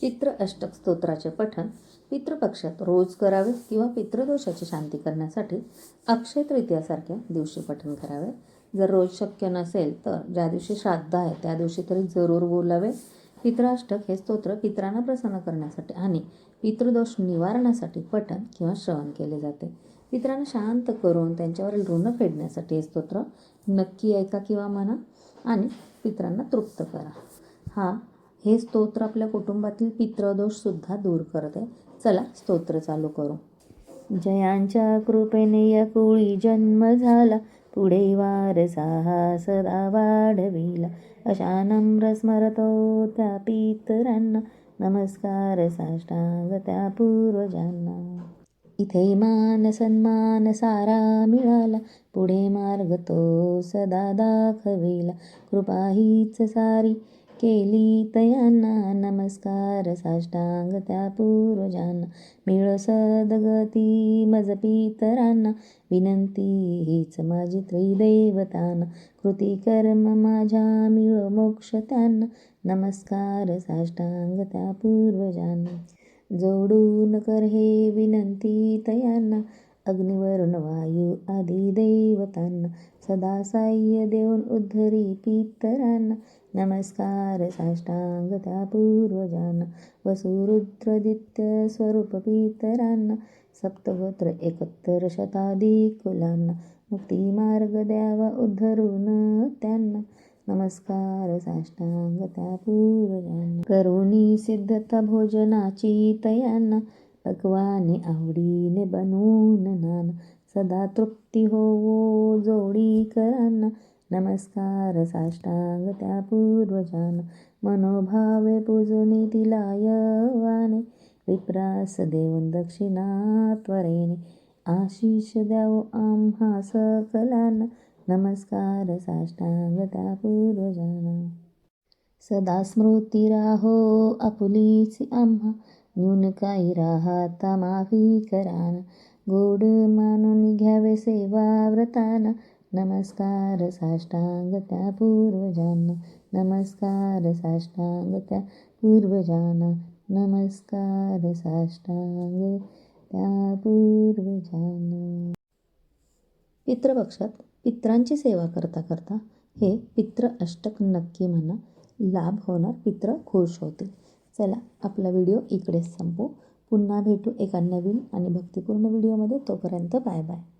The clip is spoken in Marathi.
पितृ अष्टक स्तोत्राचे पठण पितृपक्षात रोज करावे किंवा पितृदोषाची शांती करण्यासाठी अक्षय तृतीयासारख्या दिवशी पठण करावे. जर रोज शक्य नसेल तर ज्या दिवशी श्राद्ध आहे त्या दिवशी तरी जरूर बोलावे. पितृअष्टक हे स्तोत्र पितरांना प्रसन्न करण्यासाठी आणि पितृदोष निवारणासाठी पठण किंवा श्रवण केले जाते. पितरांना शांत करून त्यांच्यावरील ऋण फेडण्यासाठी हे स्तोत्र नक्की ऐका किंवा म्हणा आणि पितरांना तृप्त करा. हा हे स्तोत्र आपल्या कुटुंबातील पितृदोषसुद्धा दूर करते. चला स्तोत्र चालू करू. जयांच्या कृपेने या कुळी जन्म झाला. पुढे वारसा हा सदा वाढविला. अशा नम्र स्मरतो त्या पितरांना नमस्कार साष्टांग त्या पूर्वजांना. इथे मान सन्मान सारा मिळाला. पुढे मार्ग तो सदा दाखविला. कृपा हीच सारी केली तयांना नमस्कार साष्टांग त्या पूर्वजांना मिळ सदगती मज पितरांना विनंती हीच माझी त्रिदेवतांना कृती कर्म माझ्या मिळ मोक्ष त्यांना. नमस्कार साष्टांग त्या पूर्वजांना जोडून कर हे विनंती तयांना. अग्निवरुण वायू आदी देवतांना सदा साह्य देऊन उद्धरी पितरांना नमस्कार साष्टांग त्या पूर्वजांना वसुरुद्रदित्य स्वरूप पितरांना सप्तगोत्र एकोत्तर शताधी कुलांना मुक्ती मार्ग द्यावा उद्धरून त्यांना नमस्कार साष्टांग त्या पूर्वजांना करुणी सिद्धता भोजनाची तयांना पकवाने आवडीने बनवून नाना सदा तृप्ती होवो जोडी करांना नमस्कार साष्टांग त्या पूर्वजान मनोभावे पूजुनी तिला यवाने विप्रास देऊन दक्षिणा त्वरेने आशिष द्यावो आम्हा सकलांना नमस्कार साष्टांग त्या पूर्वजान सदा स्मृती राहो आपुलीच आम्हा न्यून काही राहता माफी कराना गोड मानून घ्यावे सेवा व्रताना नमस्कार साष्टांग त्या पूर्वजांना. नमस्कार साष्टांग त्या पूर्वजांना. नमस्कार साष्टांग त्या पूर्वजांना. पितृपक्षात पित्रांची सेवा करता करता हे पितृ अष्टक नक्की म्हणा लाभ होणार पित्र खुश होतील. चला आपला व्हिडिओ इकडेच संपू पुन्हा भेटू एका नवीन आणि भक्तिपूर्ण व्हिडिओमध्ये. तोपर्यंत बाय बाय.